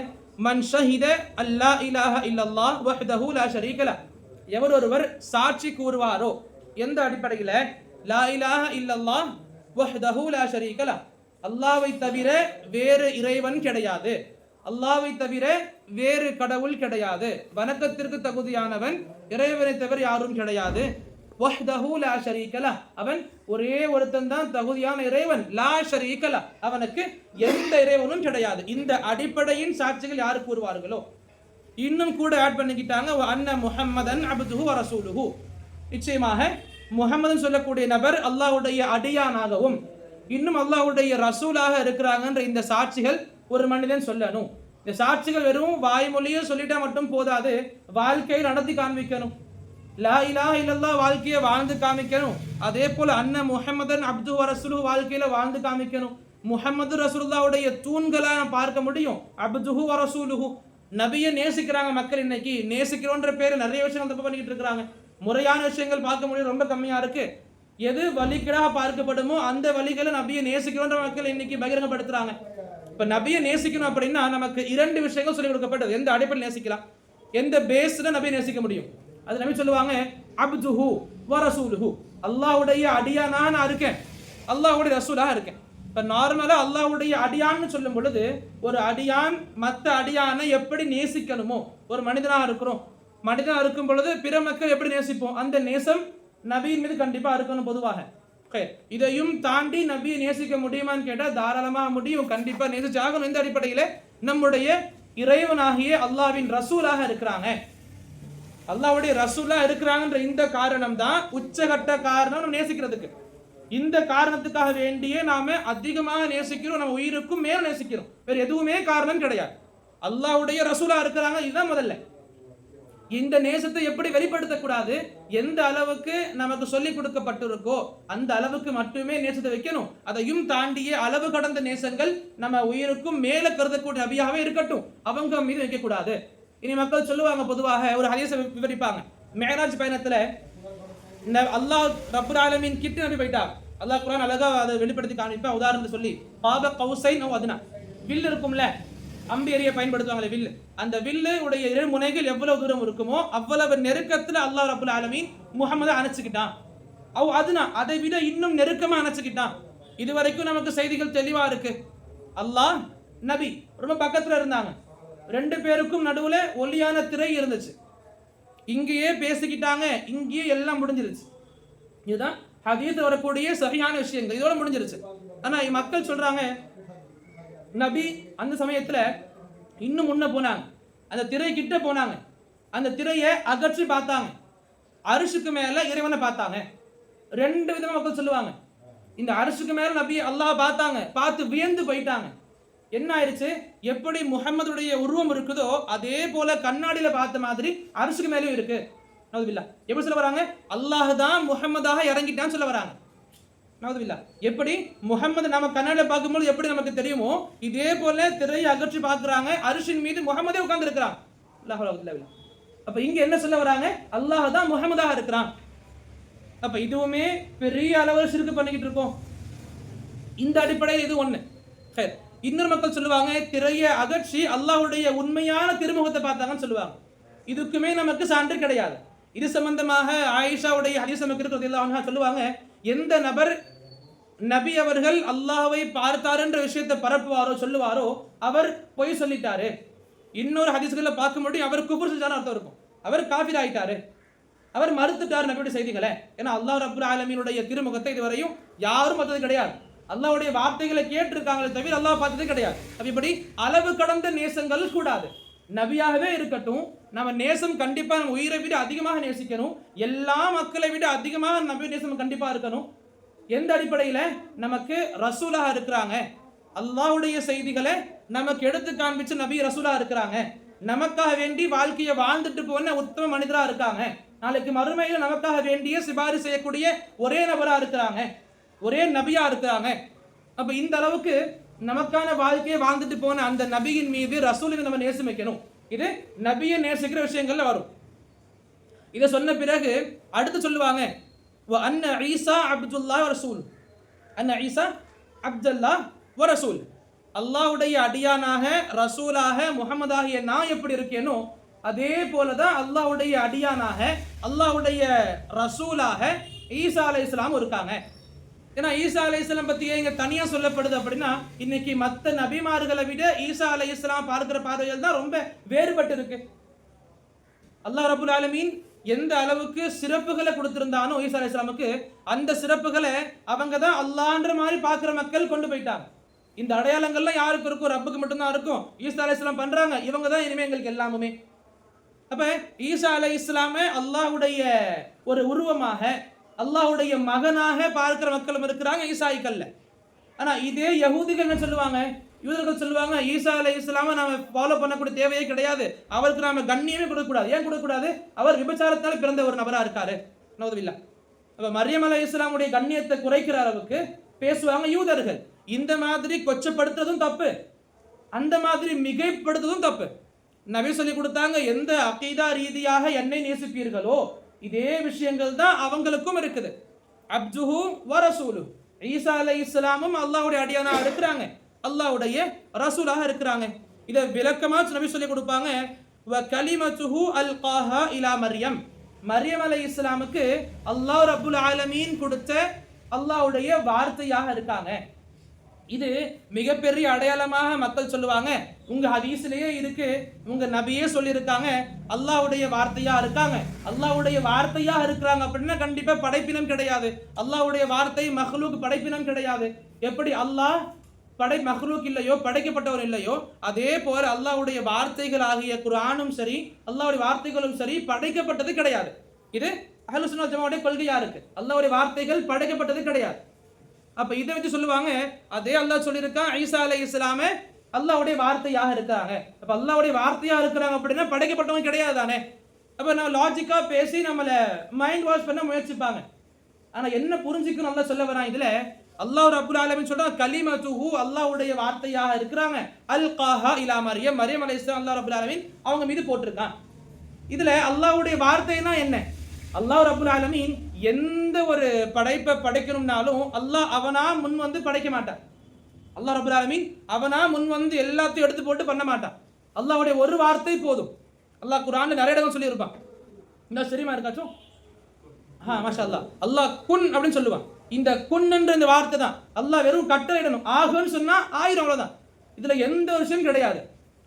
மன் ஷஹித அல்லா இலாஹ இல்லல்லாஹ் வஹ்தஹு லா ஷரீகல எவர் ஒருவர் சாட்சி கூறுவாரோ எந்த அடிப்படையில்? லா இலாஹ இல்லல்லா வஹ்தஹு லா ஷரீக அல்லாஹ்வை தவிர வேறு இறைவன் கிடையாது அல்லாஹ்வை தவிர வேறு கடவுள் கிடையாது வணக்கத்திற்கு தகுதியானவன் இறைவனை தவிர யாரும் கிடையாது வஹ்தஹு லா ஷரீக அவன் ஒரே ஒருத்தன் தான் தகுதியான இறைவன் லா ஷரீக அவனுக்கு எந்த இறைவனும் கிடையாது இந்த அடிப்படையின் சாட்சிகள் யார் கூறுவார்களோ இன்னும் கூட ஆட் பண்ணிக்கிட்டாங்க அன்ன முஹம்மதன் அபுதுஹு வ ரசூலுஹு நிச்சயமாக முகமதுன்னு சொல்லக்கூடிய நபர் அல்லாஹுடைய அடியானாகவும் இன்னும் அல்லாஹ்வுடைய ரசூலாக இருக்கிறாங்கன்ற இந்த சாட்சிகள் ஒரு மனிதன் சொல்லணும். இந்த சாட்சிகள் வெறும் வாய்மொழியோ சொல்லிட்டா மட்டும் போதாது வாழ்க்கையில் நடத்தி காண்பிக்கணும். லா இலா இல்லல்லா வாழ்க்கையை வாழ்ந்து காமிக்கணும். அதே போல் அன்ன முஹம்மதன் அப்து ரசூலு வாழ்க்கையில் வாழ்ந்து காமிக்கணும். முஹம்மது ரசூல்லாவுடைய தூண்களாக பார்க்க முடியும். அப்துஹு வரசூலுஹு நபியை நேசிக்கிறாங்க மக்கள் இன்னைக்கு. நேசிக்கிறோன்ற பேர் நிறைய விஷயங்கள் தப்பு பண்ணிக்கிட்டு இருக்கிறாங்க. முறையான விஷயங்கள் பார்க்க முடியும். ரொம்ப கம்மியாக இருக்குது எது வழிகளாக பார்க்கப்படுமோ அந்த வழிகளை நபியை நேசிக்கிறோன்ற மக்கள் இன்னைக்கு பகிரங்கப்படுத்துகிறாங்க இப்போ நபியை நேசிக்கணும் அப்படின்னா நமக்கு இரண்டு விஷயங்கள் சொல்லிக் கொடுக்கப்பட்டது. எந்த அடிப்படையில் நேசிக்கலாம்? எந்த பேஸில் நபியை நேசிக்க முடியும்? அது நபி சொல்லுவாங்க அப்துஹு வ ரசூலுஹு. அல்லாஹ்வுடைய அடியானா நான் இருக்கேன். அல்லாஹ்வுடைய ரசூலாக இருக்கேன். இப்போ நார்மலாக அல்லாஹுடைய அடியான்னு சொல்லும் பொழுது ஒரு அடியான் மற்ற அடியானை எப்படி நேசிக்கணுமோ ஒரு மனிதனாக இருக்கிறோம். மனிதனாக இருக்கும் பொழுது பிற மக்கள் எப்படி நேசிப்போம்? அந்த நேசம் நபியின் மீது கண்டிப்பாக இருக்கணும் பொதுவாக. ஓகே இதையும் தாண்டி நபியை நேசிக்க முடியுமான்னு கேட்டால் தாராளமாக முடியும். கண்டிப்பா நேசிச்சாகணும். இந்த அடிப்படையில் நம்முடைய இறைவனாகிய அல்லாஹ்வின் ரசூலாக இருக்கிறாங்க. அல்லாவுடைய ரசூலா இருக்கிறாங்கன்ற இந்த காரணம் தான் உச்சகட்ட காரணம் நம்ம நேசிக்கிறதுக்கு. இந்த காரணத்துக்காக வேண்டியே நாம அதிகமாக நேசிக்கிறோம். நம்ம உயிருக்கும் மேல நேசிக்கிறோம். வேற எதுவுமே காரணம் கிடையாது. அல்லாவுடைய ரசூலா இருக்கிறாங்க. இதுதான் முதல்ல. இந்த நேசத்தை எப்படி வெளிப்படுத்தக்கூடாது? எந்த அளவுக்கு நமக்கு சொல்லி கொடுக்கப்பட்டிருக்கோ அந்த அளவுக்கு மட்டுமே நேசத்தை வைக்கணும். அதையும் தாண்டிய அளவு கடந்த நேசங்கள் நம்ம உயிருக்கும் மேல கருதக்கூடிய நபியாகவே இருக்கட்டும். அவங்க மீது வைக்கக்கூடாது. இனி மக்கள் சொல்லுவாங்க பொதுவாக ஒரு ஹரிச வி- விவரிப்பாங்க. மேராஜ் பயணத்துல இந்த அல்லாஹ் ரப்புல் ஆலமின் கிட்ட நபி போயிட்டா அல்லாஹ் குரான் அழகா அதை வெளிப்படுத்தி காமிப்பேன் உதாரணத்தை சொல்லி பாப கௌசை நோ அதுனா. வில் இருக்கும்ல? அம்பி எறிய பயன்படுத்துவாங்களே வில்லு. அந்த வில்லு உடைய இரு முனைகள் எவ்வளவு தூரம் இருக்குமோ அவ்வளவு நெருக்கத்துல அல்லாஹ் ரப்புல் ஆலமீன் முகமதை அணைச்சுக்கிட்டான். அவ் அதுனா அதை விட இன்னும் நெருக்கமா அணைச்சுக்கிட்டான். இது வரைக்கும் நமக்கு செய்திகள் தெளிவா இருக்கு. அல்லாஹ் நபி ரொம்ப பக்கத்துல இருந்தாங்க. ரெண்டு பேருக்கும் நடுவுல ஒல்லியான திரை இருந்துச்சு. இங்கேயே பேசிக்கிட்டாங்க இங்கேயே எல்லாம் முடிஞ்சிருச்சு. இதுதான் ஹதீத் வரக்கூடிய சரியான விஷயங்கள். இதோட முடிஞ்சிருச்சு. ஆனா மக்கள் சொல்றாங்க நபி அந்த சமயத்தில் இன்னும் முன்ன போனாங்க. அந்த திரை கிட்ட போனாங்க. அந்த திரையை அகற்றி பார்த்தாங்க. அரிசுக்கு மேலே இறைவனை பார்த்தாங்க. ரெண்டு விதமாக மக்கள் சொல்லுவாங்க. இந்த அரிசுக்கு மேலே நபி அல்லாஹ் பார்த்தாங்க. பார்த்து வியந்து போயிட்டாங்க. என்ன ஆயிடுச்சு எப்படி முகம்மதுடைய உருவம் இருக்குதோ அதே போல கண்ணாடியில் பார்த்த மாதிரி அரிசுக்கு மேலேயும் இருக்கு. நவுதுபில்லா. எப்படி சொல்ல வராங்க? அல்லாஹ் தான் முகம்மதாக இறங்கிட்டான்னு சொல்ல வராங்க. நவதுவில்லா எப்படி? முகம்மது நம்ம கண்ணாடியில பார்க்கும்போது எப்படி நமக்கு தெரியுமோ? இதே போல திரையை அகற்றி பார்க்குறாங்க. அரிசின் மீது முகம்மதே உட்கார்ந்து இருக்கிறான் அப்ப இங்க என்ன சொல்ல வராங்க? அல்லாஹ் தான் முகமதாக இருக்கிறான். அப்ப இதுவுமே பெரிய அளவில் சிறுக்கு பண்ணிக்கிட்டு இருக்கோம். இந்த அடிப்படையில் இது ஒன்று சரி இன்னொரு மக்கள் சொல்லுவாங்க திரையை அகற்றி அல்லாஹுடைய உண்மையான திருமுகத்தை பார்த்தாங்கன்னு சொல்லுவாங்க. இதுக்குமே நமக்கு சான்று கிடையாது. இது சம்பந்தமாக ஆயிஷாவுடைய ஹதீஸ் சொல்லுவாங்க எந்த நபர் நபி அவர்கள் அல்லாஹை பார்த்தாருன்ற விஷயத்தை பரப்புவாரோ சொல்லுவாரோ அவர் பொய் சொல்லிட்டாரு. இன்னொரு ஹதீஸ்களை பார்க்க முடியும் அவர் குபுர் செஞ்சாலும் அர்த்தம் இருக்கும். அவர் காஃபிர் ஆயிட்டாரு. அவர் மறுத்துட்டார் நபியுடைய செய்திகளை. ஏன்னா அல்லாஹ் ரபுல் ஆலமீனுடைய திருமுகத்தை இதுவரையும் யாரும் பார்த்தது கிடையாது. அல்லாவுடைய வார்த்தைகளை கேட்டிருக்காங்களே தவிர அல்லாஹ் பார்த்தது கிடையாது. அப்படி இப்படி அளவு கடந்த நேசங்கள் கூடாது. நபியாகவே இருக்கட்டும் நம்ம நேசம் கண்டிப்பாக நம்ம உயிரை விட அதிகமாக நேசிக்கணும். எல்லா மக்களை விட அதிகமாக நபி நேசம் கண்டிப்பாக இருக்கணும். எந்த அடிப்படையில்? நமக்கு ரசூலாக இருக்கிறாங்க. அல்லாவுடைய செய்திகளை நமக்கு எடுத்து காண்பிச்சு நபி ரசூலாக இருக்கிறாங்க. நமக்காக வேண்டி வாழ்க்கையை வாழ்ந்துட்டு போன உத்தம மனிதராக இருக்காங்க. நாளைக்கு மறுமையில் நமக்காக வேண்டிய சிபாரிசு செய்யக்கூடிய ஒரே நபராக இருக்கிறாங்க. ஒரே நபியாக இருக்கிறாங்க. அப்போ இந்த அளவுக்கு நமக்கான வாழ்க்கையை வாழ்ந்துட்டு போன அந்த நபியின் மீது ரசூலின் நம்ம நேசம் வைக்கணும். இது நபியை நேசிக்கிற விஷயங்கள்ல வரும். இதை சொன்ன பிறகு அடுத்து சொல்லுவாங்க வ அன்ன ஈசா அப்துல்லா ரசூல். அன்ன ஈசா அப்துல்லா வ ரசூல். அல்லாஹ்வுடைய அடியானாக ரசூலாக முகமதாகிய நான் எப்படி இருக்கேனோ அதே போல தான் அல்லாஹ்வுடைய அடியானாக அல்லாஹ்வுடைய ரசூலாக ஈசா இஸ்லாம் இருக்காங்க. ஏன்னா ஈசா அலைஹிஸ்ஸலாம் பத்தி ஏன் இங்க தனியா சொல்லப்படுது அப்படின்னா இன்னைக்கு மத்த நபிமார்களை விட ஈசா அலைஹிஸ்ஸலாம் பார்க்கிற பார்வைகள் தான் ரொம்ப வேறுபட்டு இருக்கு அல்லாஹ் ரபுல் ஆலமீன் எந்த அளவுக்கு சிறப்புகளை கொடுத்திருந்தானோ ஈசா இஸ்லாமுக்கு அந்த சிறப்புகளை அவங்க தான் அல்லான்ற மாதிரி பார்க்குற மக்கள் கொண்டு போயிட்டாங்க. இந்த அடையாளங்கள்லாம் யாருக்கு இருக்கும் ரப்புக்கு மட்டும்தான் இருக்கும். ஈசா அலைஸ்லாம் பண்ணுறாங்க இவங்க தான் இனிமேல் எங்களுக்கு எல்லாமுமே. அப்போ ஈசா அலை இஸ்லாமே அல்லாஹ்வுடைய ஒரு உருவமாக அல்லாஹ்வுடைய மகனாக பார்க்கிற மக்களும் இருக்கிறாங்க ஈசாய்க்கல்ல ஆனால் இதே யகூதிகள் என்ன சொல்லுவாங்க? யூதர்கள் சொல்லுவாங்க ஈசா அலை இஸ்லாம நாம ஃபாலோ பண்ணக்கூடிய தேவையே கிடையாது. அவருக்கு நாம கண்ணியமே கொடுக்கக்கூடாது. ஏன் கொடுக்கக்கூடாது? அவர் விபச்சாரத்தால் பிறந்த ஒரு நபரா இருக்காரு. நோதவில்லா அப்ப மரியம் அலை இஸ்லாமுடைய கண்ணியத்தை குறைக்கிற அளவுக்கு பேசுவாங்க யூதர்கள். இந்த மாதிரி கொச்சப்படுத்துறதும் தப்பு. அந்த மாதிரி மிகைப்படுத்துறதும் தப்பு. நபி சொல்லி கொடுத்தாங்க எந்த அகைதா ரீதியாக என்னை நேசிப்பீர்களோ இதே விஷயங்கள் தான் அவங்களுக்கும் இருக்குது. அப்ஜுஹு வரசூலு ஈசா அலை இஸ்லாமும் அல்லாவுடைய அடியானா இருக்கிறாங்க. அல்லாவுடைய ரசூலாக இருக்கிறாங்க. இதை விளக்கமா நபி சொல்லி கொடுப்பாங்க. வ கலிமத்துஹு அல்காஹா இலா மரியம். மரியம் அலை இஸ்லாமுக்கு அல்லாஹ் ரபுல் ஆலமீன் கொடுத்த அல்லாஹ்வுடைய வார்த்தையாக இருக்காங்க. இது மிகப்பெரிய அடையாளமாக மக்கள் சொல்லுவாங்க. உங்க ஹதீஸ்லயே இருக்கு. உங்க நபியே சொல்லியிருக்காங்க. அல்லாஹ்வுடைய வார்த்தையா இருக்காங்க. அல்லாவுடைய வார்த்தையா இருக்கிறாங்க அப்படின்னா கண்டிப்பா படைப்பினம் கிடையாது. அல்லாஹ்வுடைய வார்த்தை மஹ்லூக் படைப்பினம் கிடையாது. எப்படி? அல்லாஹ் படை மஹ்லூக் இல்லையோ படைக்கப்பட்டவர் இல்லையோ அதே போல அல்லாவுடைய வார்த்தைகள் ஆகிய குரானும் சரி அல்லாவுடைய வார்த்தைகளும் சரி படைக்கப்பட்டது கிடையாது. இது அஹ்லு ஜமாவுடைய கொள்கையா இருக்கு. அல்லாவுடைய வார்த்தைகள் படைக்கப்பட்டது கிடையாது. அப்போ இதை வச்சு சொல்லுவாங்க அதே அல்லாஹ் சொல்லியிருக்கான் ஐசா அலை இஸ்லாமே அல்லாஹ்வுடைய வார்த்தையாக இருக்காங்க அப்ப அல்லாவுடைய வார்த்தையாக இருக்கிறாங்க அப்படின்னா படைக்கப்பட்டவங்க கிடையாது தானே அப்ப நம்ம லாஜிக்கா பேசி நம்மளை மைண்ட் வாஷ் பண்ண முயற்சிப்பாங்க. ஆனா என்ன புரிஞ்சுக்கணும் நல்லா சொல்ல வரான் இதுல? அல்லாஹ் ரப்புல் ஆலமீன் சொல்றா கலிமத்துஹு அல்லாவுடைய வார்த்தையாக இருக்கிறாங்க. அல் காஹா இலா மரியம். மரியம் அலைஹிஸ்ஸலாம் அல்லாஹ் ரப்புல் ஆலமின் அவங்க மீது போட்டிருக்கான். இதுல அல்லாஹ்வுடைய வார்த்தைனா என்ன? அல்லாஹ் ரப்புல் ஆலமின் எந்த ஒரு படைப்பை படைக்கணும்னாலும் அல்லாஹ் அவனா முன் வந்து படைக்க மாட்டான். அல்லாஹ் ரப்புல் ஆலமீன் அவனா முன் வந்து எல்லாத்தையும் எடுத்து போட்டு பண்ண மாட்டான். அல்லாஹுடைய ஒரு வார்த்தை போதும். அல்லாஹ் குரான் நிறைய இடங்கள் சொல்லியிருப்பான். இந்த சரிமா இருக்காச்சும் ஆ மாஷா அல்லாஹ் அல்லாஹ் குன் அப்படின்னு சொல்லுவான். இந்த குன்ன்ற இந்த வார்த்தை தான். அல்லாஹ் வெறும் கட்டளையிடணும் ஆகுன்னு சொன்னா ஆயிரம் அவ்வளோதான் இதுல எந்த விஷயம் கிடையாது.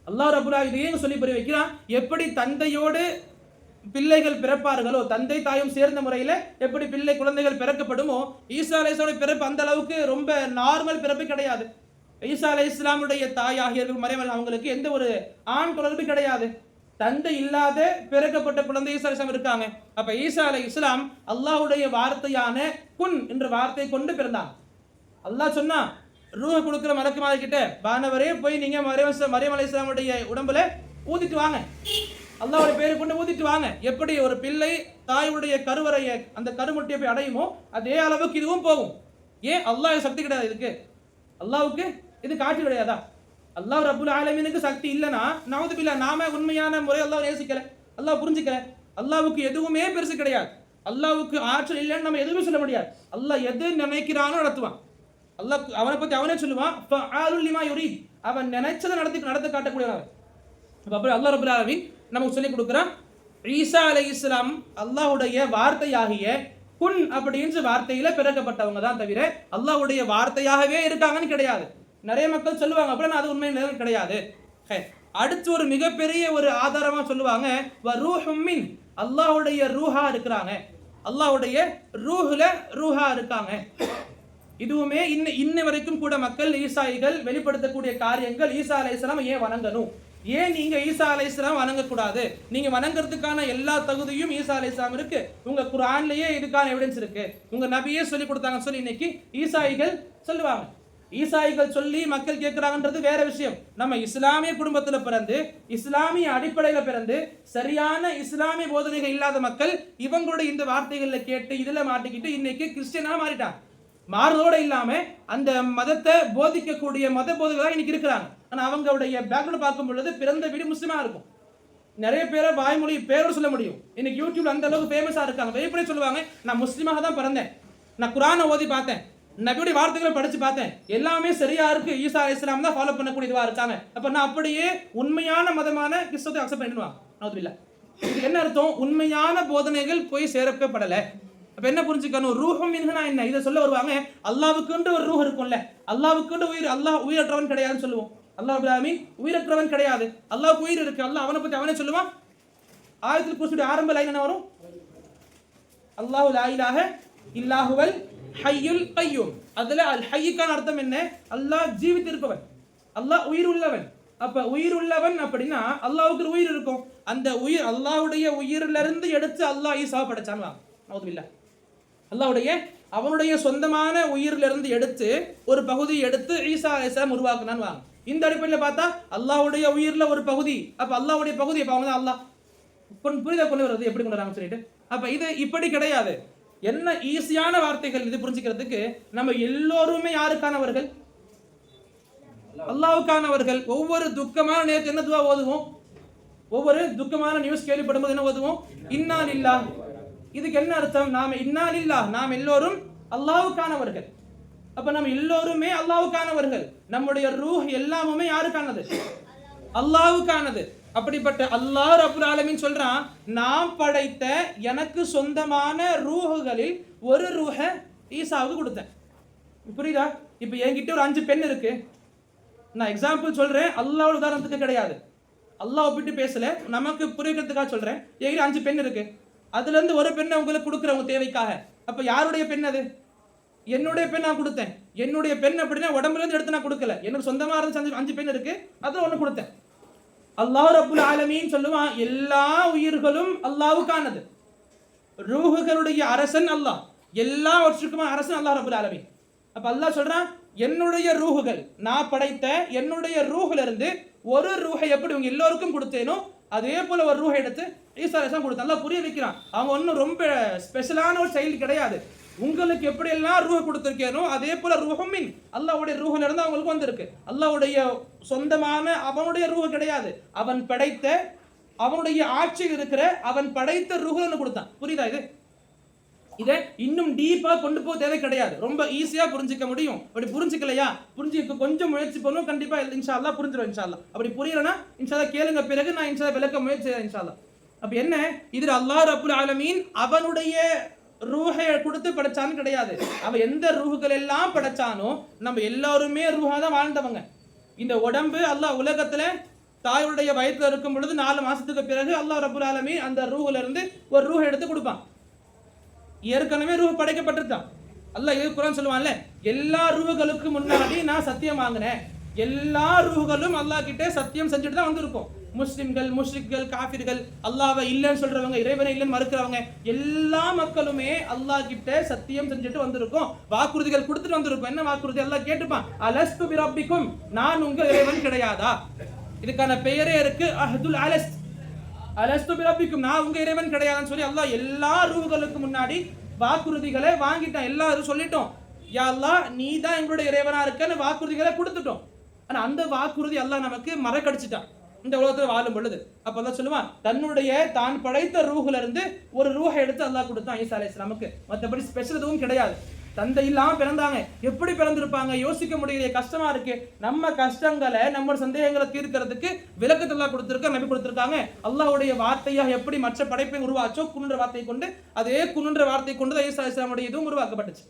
அல்லாஹ் ரபுல்லா இதையே சொல்லி புரிய வைக்கிறான். எப்படி தந்தையோடு பிள்ளைகள் பிறப்பார்களோ தந்தை தாயும் சேர்ந்த முறையில் எப்படி பிள்ளை குழந்தைகள் பிறக்கப்படுமோ ஈசா அலைஹிஸ்ஸலாமுடைய பிறப்பு அந்த அளவுக்கு ரொம்ப நார்மல் பிறப்பு கிடையாது. ஈசா அலை இஸ்லாமுடைய தாய் ஆகியவர்கள் மறைமல் அவங்களுக்கு எந்த ஒரு ஆண் தொடர்பு கிடையாது. தந்தை இல்லாத பிறக்கப்பட்ட குழந்தை ஈசா அலைஹிஸ்ஸலாம் இருக்காங்க. அப்ப ஈசா அலை இஸ்லாம் அல்லாஹ்வுடைய வார்த்தையான குன் என்ற வார்த்தை கொண்டு பிறந்தாங்க அல்லாஹ் சொன்னா ரூஹ கொடுக்குற மலக்குமாரி கிட்ட வானவரே போய் நீங்க மரியம் மரியம் அலை இஸ்லாமுடைய உடம்புல ஊதிட்டு வாங்க. அல்லாவுடைய பேரை கொண்டு ஊதிட்டு வாங்க. எப்படி ஒரு பிள்ளை தாயுடைய கருவறையை அந்த கருமுட்டியை போய் அடையுமோ அதே அளவுக்கு இதுவும் போகும். ஏன்? அல்லாஹ் சக்தி கிடையாது இதுக்கு. அல்லாவுக்கு இது காட்சி கிடையாதா? அல்லாஹ் ரபுல் ஆலமீனுக்கு சக்தி இல்லைன்னா நவது பில்லா நாம உண்மையான முறை அல்லாஹ் நேசிக்கல. அல்லாஹ் புரிஞ்சுக்கல. அல்லாவுக்கு எதுவுமே பெருசு கிடையாது. அல்லாவுக்கு ஆற்றல் இல்லைன்னு நம்ம எதுவுமே சொல்ல முடியாது. அல்லாஹ் எது நினைக்கிறானோ நடத்துவான். அல்லாஹ் அவனை பத்தி அவனே சொல்லுவான் அவன் நினைச்சதை நடத்தி நடத்த காட்டக்கூடியவன் அப்ப அப்படி அல்லாஹ் ரபுல் ஆலமீன் நமக்கு சொல்லி கொடுக்குறான் ஈசா அலை இஸ்லாம் அல்லாஹ்வுடைய வார்த்தையாகிய குன் அப்படின்னு வார்த்தையில பிறக்கப்பட்டவங்க தான் தவிர அல்லாஹுடைய வார்த்தையாகவே இருக்காங்கன்னு கிடையாது. நிறைய மக்கள் சொல்லுவாங்க அப்புறம் அது உண்மை நிலை கிடையாது. அடுத்து ஒரு மிகப்பெரிய ஒரு ஆதாரமா சொல்லுவாங்க வ ரூஹும் அல்லாஹ்வுடைய ரூஹா இருக்கிறாங்க. அல்லாஹ்வுடைய ரூஹுல ரூஹா இருக்காங்க. இதுவுமே இன்ன இன்ன வரைக்கும் கூட மக்கள் ஈசாயிகள் வெளிப்படுத்தக்கூடிய காரியங்கள் ஈசா அலைஹிஸ்ஸலாம் ஏன் வணங்கணும்? ஏன் நீங்க ஈசா அலைஹிஸ்ஸலாம் வணங்கக்கூடாது? நீங்க வணங்குறதுக்கான எல்லா தகுதியும் ஈசா அலைஹிஸ்ஸலாம் இருக்கு. உங்க குர்ஆன்லயே இதுக்கான எவிடன்ஸ் இருக்கு. உங்க நபியே சொல்லி கொடுத்தாங்கன்னு சொல்லி இன்னைக்கு ஈசாயிகள் சொல்லுவாங்க. ஈசாயிகள் சொல்லி மக்கள் கேட்குறாங்கன்றது வேற விஷயம். நம்ம இஸ்லாமிய குடும்பத்தில் பிறந்து இஸ்லாமிய அடிப்படையில் பிறந்து சரியான இஸ்லாமிய போதனைகள் இல்லாத மக்கள் இவங்களுடைய இந்த வார்த்தைகளில் கேட்டு இதில் மாட்டிக்கிட்டு இன்னைக்கு கிறிஸ்டியனாக மாறிட்டாங்க. மாறுதோடு இல்லாமல் அந்த மதத்தை போதிக்கக்கூடிய மத போதகர்களாக இன்னைக்கு இருக்கிறாங்க. ஆனால் அவங்களுடைய பேக்ரவுண்ட் பார்க்கும் பொழுது பிறந்த வீடு முஸ்லீமாக இருக்கும். நிறைய பேரை வாய்மொழி பேரோடு சொல்ல முடியும். இன்னைக்கு யூடியூப்ல அந்த அளவுக்கு ஃபேமஸாக இருக்காங்க. வெளிப்படையா சொல்லுவாங்க நான் முஸ்லீமாக தான் பிறந்தேன். நான் குரானை ஓதி பார்த்தேன். நபியுடைய வார்த்தைகளை படித்து பார்த்தேன். எல்லாமே சரியா இருக்கு. ஈசா இஸ்லாம் தான் ஃபாலோ பண்ணக்கூடியதுவா இருக்காங்க. அப்போ நான் அப்படியே உண்மையான மதமான கிறிஸ்தவத்தை அக்செப்ட் பண்ணிடுவாங்க நவுதுபில்லா இது என்ன அர்த்தம்? உண்மையான போதனைகள் போய் சேர்க்கப்படல. அப்போ என்ன புரிஞ்சுக்கணும்? ரூஹம் மின்ஹனா என்ன? இதை சொல்ல வருவாங்க அல்லாவுக்குன்ற ஒரு ரூஹ் இருக்கும்ல. அல்லாவுக்குன்ற உயிர் அல்லாஹ் உயிரற்றவன் கிடையாதுன்னு சொல்லுவோம். அல்லாஹ் இப்ராஹிம் உயிரற்றவன் கிடையாது. அல்லாவுக்கு உயிர் இருக்கு. அல்லாஹ் அவனை பற்றி அவனே சொல்லுவான். ஆயத்தில் குர்சியுடைய ஆரம்ப லைன் என்ன வரும்? அல்லாஹு லாயிலாக இல்லாஹுவல் ஹையுல் கய்யூம் அதில் அல் ஹையுக்கான அர்த்தம் என்ன? அல்லாஹ் ஜீவித்திருப்பவன். அல்லாஹ் உயிர் உள்ளவன் அப்ப உயிர் உள்ளவன் அப்படின்னா அல்லாவுக்கு உயிர் இருக்கும். அந்த உயிர் அல்லாஹ்வுடைய உயிரிலிருந்து எடுத்து அல்லாஹ் ஈசா படைச்சான் நவுதுபில்லா. அல்லாவுடைய அவனுடைய சொந்தமான உயிரிலிருந்து எடுத்து ஒரு பகுதியை எடுத்து ஈசா அலைஹிஸ்ஸலாம் உருவாக்குனான்னு வாங்க. இந்த அடிப்படையில் பார்த்தா அல்லாவுடைய உயிரில் ஒரு பகுதி. அப்போ அல்லாவுடைய பகுதி இப்போ அவங்க தான் அல்லாஹ். புரித புரிதா கொண்டு வருது எப்படி கொண்டு வராங்க சொல்லிட்டு. அப்போ இது இப்படி கிடையாது. என்ன ஈஸியான வார்த்தைகள் இது புரிஞ்சுக்கிறதுக்கு நம்ம எல்லோருமே யாருக்கானவர்கள்? அல்லாவுக்கானவர்கள் ஒவ்வொரு துக்கமான நேரத்தில் என்ன துவா ஓதுவோம்? ஒவ்வொரு துக்கமான நியூஸ் கேள்விப்படும் போது என்ன ஓதுவோம்? இன்னா இல்லா இதுக்கு என்ன அர்த்தம்? நாம் இன்னா இல்லா நாம் எல்லோரும் அல்லாவுக்கானவர்கள் அப்போ நம்ம எல்லோருமே அல்லாவுக்கானவர்கள் நம்முடைய ரூஹ் எல்லாமுமே யாருக்கானது? அல்லாவுக்கானது அப்படிப்பட்ட அல்லாஹ் ரபுல் ஆலமின் சொல்றான் நான் படைத்த எனக்கு சொந்தமான ரூஹுகளில் ஒரு ரூஹ ஈசாவுக்கு கொடுத்தேன். புரியுதா? இப்போ என்கிட்ட ஒரு அஞ்சு பெண் இருக்கு. நான் எக்ஸாம்பிள் சொல்றேன் அல்லாவோட உதாரணத்துக்கு கிடையாது. அல்லாஹ் ஒப்பிட்டு பேசல நமக்கு புரியுறதுக்காக சொல்றேன். என்கிட்ட அஞ்சு பெண் இருக்கு. அதுல இருந்து ஒரு பெண்ணை உங்களுக்கு கொடுக்குறவங்க தேவைக்காக. அப்ப யாருடைய பெண் அது? என்னுடைய பெண் நான் கொடுத்தேன். என்னுடைய பெண் அப்படின்னா உடம்புல இருந்து எடுத்து நான் கொடுக்கல. எனக்கு சொந்தமா இருந்து அஞ்சு அஞ்சு பெண் இருக்கு. அது ஒன்று கொடுத்தேன். அல்லாஹ் ரப்புல் ஆலமின்னு சொல்லுவான் எல்லா உயிர்களும் அல்லாவுக்கானது ரூஹுகளுடைய அரசன் அல்லாஹ். எல்லா எல்லாவற்றுக்குமா அரசன் அல்லாஹ் ரப்புல் ஆலமி அப்ப அல்லாஹ் சொல்றான் என்னுடைய ரூஹுகள் நான் படைத்த என்னுடைய ரூஹிலிருந்து ஒரு ரூஹை எப்படி உங்க எல்லோருக்கும் கொடுத்தேனோ அதே போல ஒரு ரூஹை எடுத்து ஈசா அலைஹிஸ்ஸலாம் கொடுத்து நல்லா புரிய வைக்கிறான். அவங்க ஒன்றும் ரொம்ப ஸ்பெஷலான ஒரு செயல் கிடையாது. உங்களுக்கு எப்படி எல்லாம் ரூஹ கொடுத்துருக்கேனோ அதே போல ரூஹமின் அல்லாவுடைய ரூஹில இருந்து அவங்களுக்கு வந்திருக்கு. அல்லாவுடைய சொந்தமான அவனுடைய ரூஹ கிடையாது. அவன் படைத்த அவனுடைய ஆட்சியில் இருக்கிற அவன் படைத்த ரூஹன்னு கொடுத்தான். புரியுதா இது? இதை இன்னும் டீப்பா கொண்டு போக தேவை கிடையாது. ரொம்ப ஈஸியா புரிஞ்சுக்க முடியும். அப்படி புரிஞ்சுக்கலையா? புரிஞ்சுக்க கொஞ்சம் முயற்சி பண்ணும். கண்டிப்பா இன்ஷால்லா புரிஞ்சிடும் இன்ஷால்லா அப்படி புரியலன்னா இன்ஷால்லா கேளுங்க. பிறகு நான் இன்ஷால்லா விளக்க முயற்சி இன்ஷால்லா அப்ப என்ன? இதில் அல்லாஹ் ரப்புல் ஆலமீன் அவனுடைய ரூஹை கொடுத்து படைச்சான்னு கிடையாது. அவன் எந்த ரூஹுகள் எல்லாம் படைச்சானோ நம்ம எல்லாருமே ரூஹாக தான் வாழ்ந்தவங்க. இந்த உடம்பு அல்லாஹ் உலகத்துல தாயுடைய வயத்தில் இருக்கும் பொழுது நாலு மாசத்துக்கு பிறகு அல்லாஹ் ரப்புல் ஆலமீன் அந்த ரூஹ்ல இருந்து ஒரு ரூஹை எடுத்து கொடுப்பான். ஏற்கனவே ரூஹ் படைக்கப்பட்டிருக்கான். அல்லாஹ் இது குரான் சொல்லுவான்ல எல்லா ரூஹுகளுக்கு முன்னாடி நான் சத்தியம் வாங்கினேன். எல்லா ரூஹுகளும் அல்லாஹ் கிட்ட சத்தியம் செஞ்சுட்டு தான் வந்திருக்கும். முஸ்லிம்கள் முஷ்ரிக்கள் காஃபிர்கள் அல்லாவை இல்லைன்னு சொல்றவங்க இறைவனை இல்லைன்னு மறுக்கிறவங்க எல்லா மக்களுமே அல்லாஹ் கிட்ட சத்தியம் செஞ்சுட்டு வந்திருக்கோம். வாக்குறுதிகள் கொடுத்துட்டு வந்திருக்கும். என்ன வாக்குறுதி? எல்லாம் கேட்டுப்பான். அலஸ்து பிறப்பிக்கும் நான் உங்க இறைவன் கிடையாதா? இதுக்கான பெயரே இருக்கு அஹதுல் அலஸ்த். அலஸ்து பிரபிக்கும் நான் உங்க இறைவன் கிடையாதுன்னு சொல்லி அல்லாஹ் எல்லா ரூஹுகளுக்கு முன்னாடி வாக்குறுதிகளை வாங்கிட்டான். எல்லாரும் சொல்லிட்டோம். யாழ்லா அல்லாஹ் நீ தான் எங்களுடைய இறைவனா இருக்கன்னு வாக்குறுதிகளை கொடுத்துட்டோம். ஆனா அந்த வாக்குறுதி எல்லாம் நமக்கு மறக்கடிச்சிட்டான். இந்த உலகத்துல வாழும் பொழுது. அப்ப அதான் சொல்லுவான் தன்னுடைய தான் படைத்த ரூஹுல இருந்து ஒரு ரூஹை எடுத்து அல்லாஹ் கொடுத்தான் ஈசா அலைஹிஸ்ஸலாமுக்கு மற்றபடி ஸ்பெஷல் எதுவும் கிடையாது. தந்தை இல்லாம பிறந்தாங்க. எப்படி பிறந்திருப்பாங்க? யோசிக்க முடியல கஷ்டமா இருக்கு. நம்ம கஷ்டங்களை நம்ம சந்தேகங்களை தீர்க்கிறதுக்கு விளக்கத்தெல்லாம் கொடுத்துருக்க நம்பி கொடுத்திருக்காங்க. அல்லாஹுடைய வார்த்தையாக எப்படி மற்ற படைப்பை உருவாச்சோ குன்ற வார்த்தை கொண்டு அதே குன்ற வார்த்தை கொண்டு தான் ஈசா இஸ்லாமுடைய இதுவும் உருவாக்கப்பட்டுச்சு.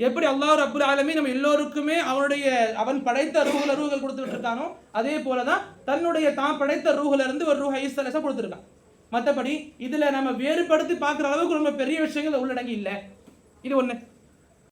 எப்படி அல்லாஹ் அப்புல் ஆலமி நம்ம எல்லோருக்குமே அவனுடைய அவன் படைத்த ரூஹுல ரூஹல் கொடுத்துட்டு இருக்கானோ அதே போலதான் தன்னுடைய தான் படைத்த ரூஹுல இருந்து ஒரு ரூஹ ஈசா கொடுத்துருக்கான். மற்றபடி இதுல நம்ம வேறுபடுத்தி பார்க்குற அளவுக்கு ரொம்ப பெரிய விஷயங்கள் உள்ளடங்கி இல்லை. இது ஒண்ணு.